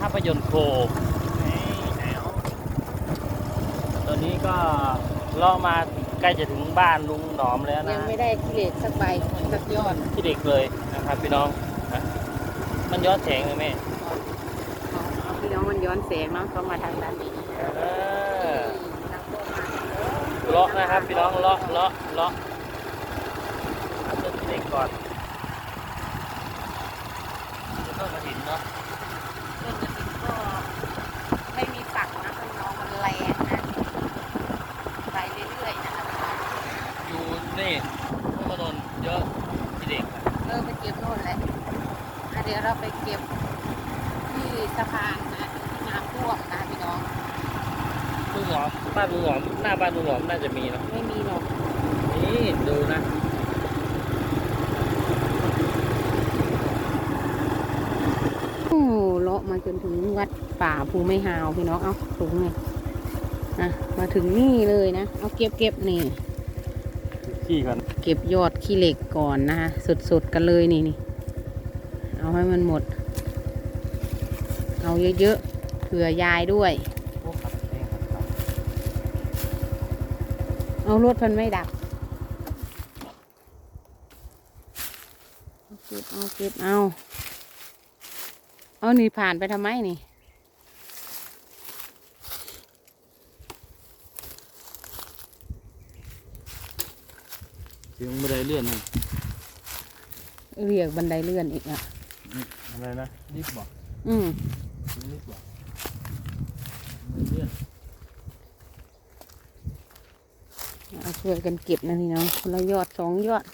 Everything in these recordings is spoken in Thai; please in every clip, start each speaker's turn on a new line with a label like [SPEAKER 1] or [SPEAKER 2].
[SPEAKER 1] ภาพยนตร์โคนี่แนวตอนนี้ก็เลาะมาใกล้จะถึงบ้านลุงหนอมแล้ว
[SPEAKER 2] ยั
[SPEAKER 1] นะ
[SPEAKER 2] งไม่ได้กิเลสสักใบสักยอด
[SPEAKER 1] ที่เด็กเลยนะครับพี่น้องนะมันย้อนแสงเลยแม่
[SPEAKER 2] เอาพี่น้องมันย้อนแสงเนาะก็มาทางด้านนี้
[SPEAKER 1] เออ
[SPEAKER 2] นักโทษมา
[SPEAKER 1] เลาะนะครับพี่น้องเลาะเลาะเลาะเอาต้นที่เด็กก่อนต้นกระถินเนาะ
[SPEAKER 2] ต้นกระถิ่นก็ไม่มีฝักนะพี่น้องมันแรงนะไปเรื่อยๆนะคะ
[SPEAKER 1] อยู่นี่พวกมานนเยอะที่เด็กอะ
[SPEAKER 2] เออไปเก็บโน่นแหละอะเดี๋ยวเราไปเก็บที่สะพานนะที่น้ำท่วมนะพี่น้อง
[SPEAKER 1] ลุงหอมบ้านลุงหอมหน้าบ้านลุงหอมน่าจะมีเนาะ
[SPEAKER 2] ไม่มีหรอก
[SPEAKER 1] นี่ดูนะ
[SPEAKER 2] โอ้เลาะมาจนถึงวัดป่าภูไม่หาวพี่น้องเอาสูงเลยนะมาถึงนี่เลยนะ เอาเก็บเก็บนี่
[SPEAKER 1] ขี้กัน
[SPEAKER 2] เก็บยอดขี้เหล็กก่อนนะคะสดๆกันเลยนี่นี่เอาให้มันหมด เอาเยอะๆเผื่อยายด้วย
[SPEAKER 1] พวกขับเองขับขับ
[SPEAKER 2] เอารถพันไม่ดับเอาเก็บเอาเก็บเอา เอานี่ผ่านไปทำไมนี่
[SPEAKER 1] ยังไม่ได้เลื่อนนี่
[SPEAKER 2] เรียกบันไดเลื่อนอีกอะ
[SPEAKER 1] อะไรนะรีบบอก
[SPEAKER 2] อืม
[SPEAKER 1] รีบบอกไม่เลื่อน
[SPEAKER 2] เอาช่วยกันเก็บนะพี่น้องคนละยอดสองยอด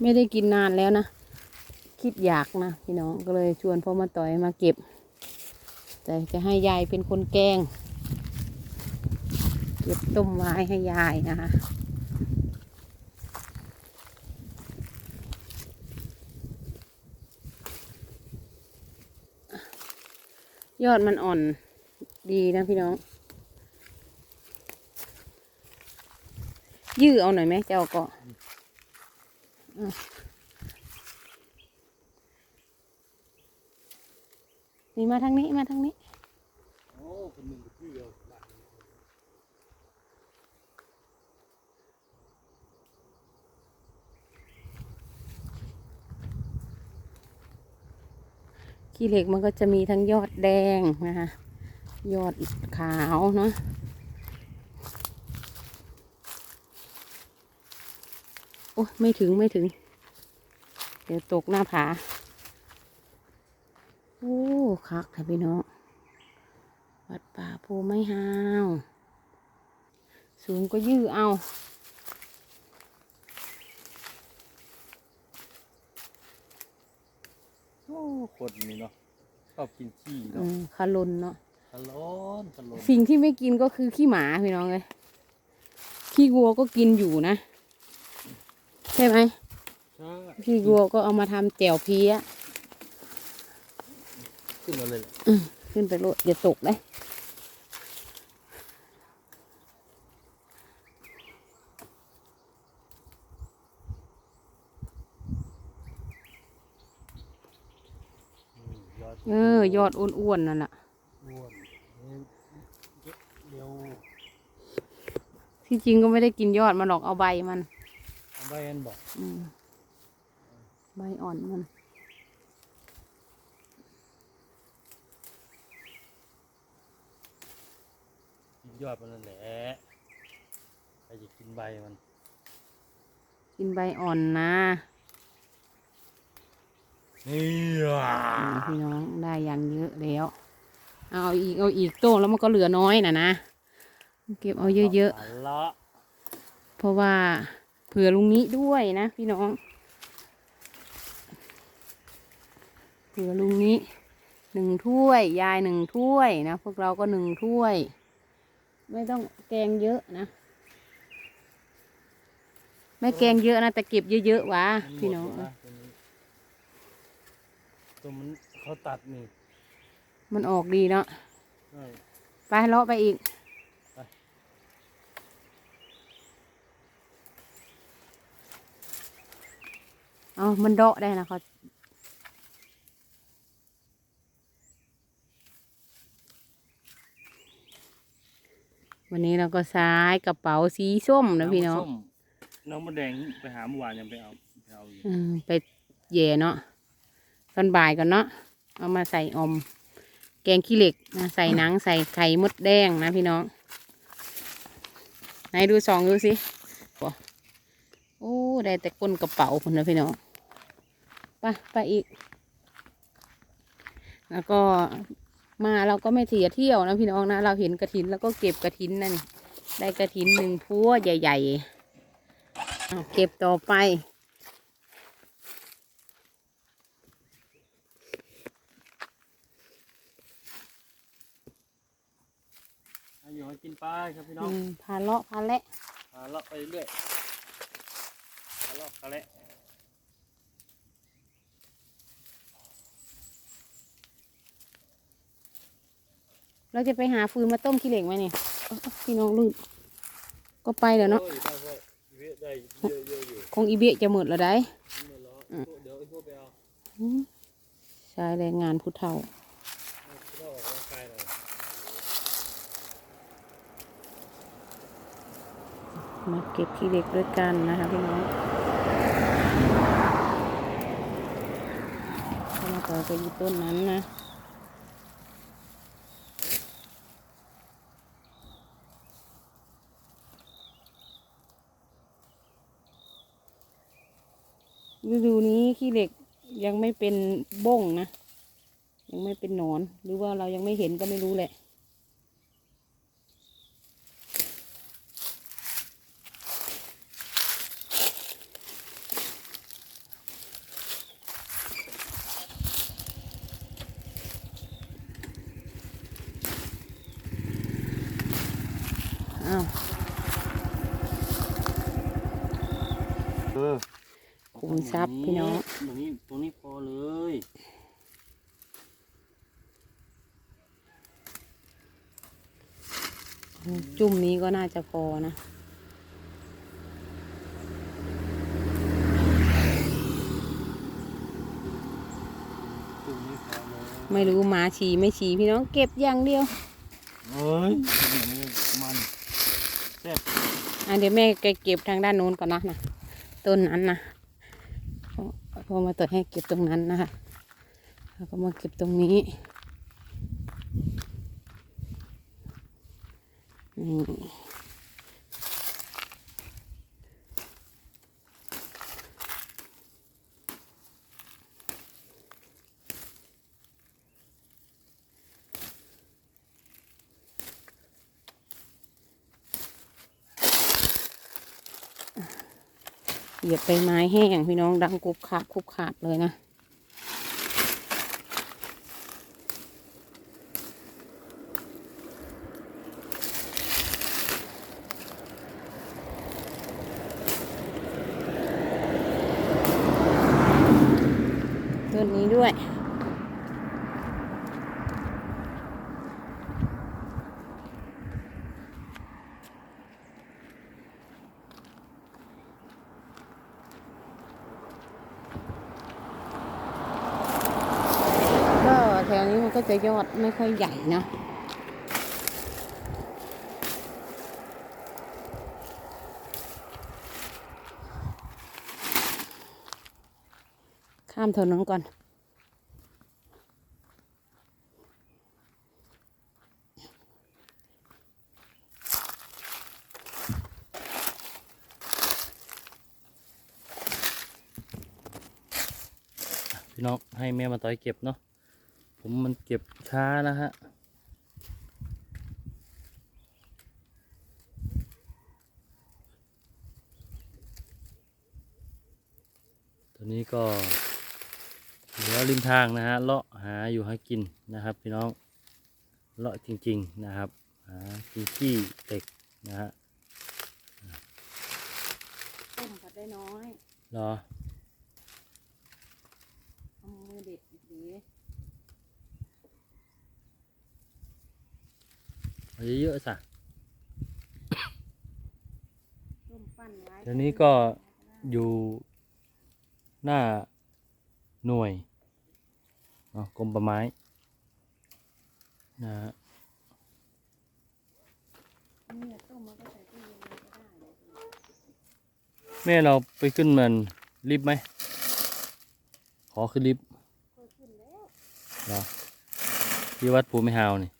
[SPEAKER 2] ไม่ได้กินนานแล้วนะ คิดอยากนะพี่น้องก็เลยชวนพ่อมาต่อยมาเก็บ แต่จะให้ยายเป็นคนแกง เก็บต้มไว้ให้ยายนะคะยอดมันอ่อนดีนะพี่น้อง ยื้อเอาหน่อยไหมเจ้าก็อะนี่มาทางนี้มาทางนี้
[SPEAKER 1] โอ้คนหนึ่งที่เดียว
[SPEAKER 2] ขี้เหล็กมันก็จะมีทั้งยอดแดงนะคะยอดขาวเนาะโอ้ไม่ถึงไม่ถึง เดี๋ยวตกหน้าผา โอ้คักค่ะพี่น้องวัดป่าภูไม้ฮาว สูงก็ยื้อเอา
[SPEAKER 1] โอ้ คนนี้เนาะชอบกินขี้
[SPEAKER 2] อื
[SPEAKER 1] เนาะ
[SPEAKER 2] มคารุนเนาะ
[SPEAKER 1] ตะลอนตะลอน
[SPEAKER 2] สิ่งที่ไม่กินก็คือขี้หมาพี่น้องเลยขี้วัวก็กินอยู่นะ ใช่ไหม
[SPEAKER 1] ใช่
[SPEAKER 2] ขี้วัวก็เอามาทำแจ่วเพี้ย
[SPEAKER 1] ขึ้นมาเลยแหละ
[SPEAKER 2] อืมขึ้นไปโลดอย่าตกเลย
[SPEAKER 1] อืมยอด
[SPEAKER 2] เออยอดอ้วนๆนั่นแหละ
[SPEAKER 1] อ้วนนี่เดี๋ยว
[SPEAKER 2] ที่จริงก็ไม่ได้กินยอดมันหรอกเอาใบมัน
[SPEAKER 1] เอาใบอันบอก
[SPEAKER 2] อืมใบอ่อนมัน
[SPEAKER 1] กินยอดมันนั่นแหละใครจะกินใบมัน
[SPEAKER 2] กินใบอ่อนนะ
[SPEAKER 1] นี่
[SPEAKER 2] อ่าพี่น้องได้อย่างเยอะแล้ว เอาอีกเอาอีกโต้งแล้วมันก็เหลือน้อยนะนะ เก็บเอาเยอะ
[SPEAKER 1] ๆละ
[SPEAKER 2] ๆ เพราะว่าเผื่อลุงนี้ด้วยนะพี่น้อง เผื่อลุงนี้หนึ่งถ้วย ยายหนึ่งถ้วยนะพวกเราก็หนึ่งถ้วย ไม่ต้องแกงเยอะนะไม่แกงเยอะนะแต่เก็บเยอะๆวะพี่น้อง
[SPEAKER 1] มัหมดแล้วนะ ตัวนี้ตัวมันเขาตัดนี่
[SPEAKER 2] มันออกดีเนาะ
[SPEAKER 1] ใช่
[SPEAKER 2] ไปเลาะไปอีก
[SPEAKER 1] ไป
[SPEAKER 2] เอามันเดาะได้นะเขาวันนี้เราก็ซ้ายกระเป๋าสีส้มนะพี่น้อง
[SPEAKER 1] ส้มน้องมดแดงไปหาเมื่อวานยังไปเอาไปเอาอยู่
[SPEAKER 2] อืมไปแย่เนาะ ตอนบ่ายก่อนเนาะเอามาใส่อม แกงขี้เหล็กนะใส่หนังใส่ไข่มดแดงนะพี่น้องไหนดูสองดูสิโอ้ได้แต่ก้นกระเป๋าคนนะพี่น้องไปไปอีก แล้วก็มาเราก็ไม่เสียเที่ยวนะพี่น้องนะ เราเห็นกระถินแล้วก็เก็บกระถินนั่นนี่ได้กระถินหนึ่งพัวใหญ่ ๆ เก็บต่อไป
[SPEAKER 1] ให้อยู่ให้กินไปครับพี่น้
[SPEAKER 2] อื
[SPEAKER 1] อง
[SPEAKER 2] มพาเลาะพาและ
[SPEAKER 1] พาเลาะไปเรื่อยพาเลาะพาแหละ
[SPEAKER 2] เราจะไปหาฟืนมาต้มขี้เหล็กไหมเนี่ยเอ้าพี่น้องลื่นก็ไปแล้วเนาะ
[SPEAKER 1] โอ้ยได้พ่ออีเวทได้เยอะเยอะอยู่
[SPEAKER 2] คงอีเบะจะหมดแล้วได้
[SPEAKER 1] ไม่รอ
[SPEAKER 2] อืม
[SPEAKER 1] เดี๋ยวไอ้พวกไปเอา
[SPEAKER 2] อืมใช้แรงงานผู้เฒ่า
[SPEAKER 1] เอาเข้าออกกำลังกายหน่อย
[SPEAKER 2] มาเก็บขี้เหล็กด้วยกันนะคะพี่น้องถ้ามาต่อไปอยู่ต้นนั้นนะฤดูนี้ขี้เหล็กยังไม่เป็นบ้งนะ ยังไม่เป็นหนอน หรือว่าเรายังไม่เห็นก็ไม่รู้แหละ อ้าว
[SPEAKER 1] เออ
[SPEAKER 2] ขุมทรัพย์พี่น้อง
[SPEAKER 1] ตรงนี้ตรงนี้พอเลย
[SPEAKER 2] จุ่มนี้ก็น่าจะพอนะ
[SPEAKER 1] ตรงนี้พอเลย
[SPEAKER 2] ไม่รู้หมาฉี่ไม่ฉี่พี่น้องเก็บอย่างเดียว
[SPEAKER 1] เอ้ยมัน แซ่บ
[SPEAKER 2] อะเดี๋ยวแม่แกเก็บทางด้านนู้นก่อนนะนะต้นนั้นนะพอพอมาตัดให้เก็บตรงนั้นนะคะแล้วก็มาเก็บตรงนี้นี่ เหยียบใบไม้แห้งพี่น้องดังกรุบขาบกรุบขาบเลยนะ ต้นนี้ด้วย ก็แถวนี้มันก็ จะยอดไม่ค่อยใหญ่นะข้ามถนนก่อน
[SPEAKER 1] พี่น้องให้แม่มาต่อยเก็บเนาะ ผมมันเก็บช้านะฮะตอนนี้ก็เหลือริมทางนะฮะเลาะหาอยู่หากินนะครับ พี่น้องเลาะจริง ๆนะครับหาที่ขี้เด็กนะฮะ
[SPEAKER 2] ต้มผัดได้น้อย
[SPEAKER 1] รอ
[SPEAKER 2] เอามือเด็ดอีกดี
[SPEAKER 1] เอาเยอะๆสะ
[SPEAKER 2] ต้มปั้นไว้
[SPEAKER 1] เดี๋ยวนี้ก็อยู่หน้าหน่วยเนาะกรมป่าไม้นะฮะแม่เราไปขึ้นมันลิฟต์ไหม ขอขึ้นลิฟต์เหรอที่วัดภูมิฮาวนี่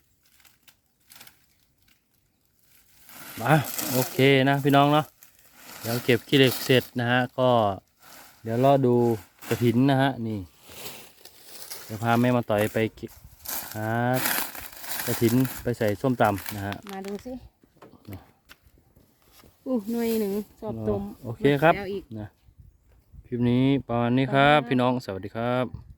[SPEAKER 1] มาโอเคนะพี่น้องเนาะเดี๋ยวเก็บขี้เหล็กเสร็จนะฮะก็ เดี๋ยวรอดูกระถินนะฮะนี่เดี๋ยวพาแม่มาต่อยไปเก็บหากระถินไปใส่ส้มตำนะฮะ
[SPEAKER 2] มาดูสิอู้หน่วยหนึ่งสอบตม
[SPEAKER 1] โอเคครับ
[SPEAKER 2] แล้วอีก
[SPEAKER 1] นะคลิปนี้ประมาณนี้ครับ พี่น้องสวัสดีครับ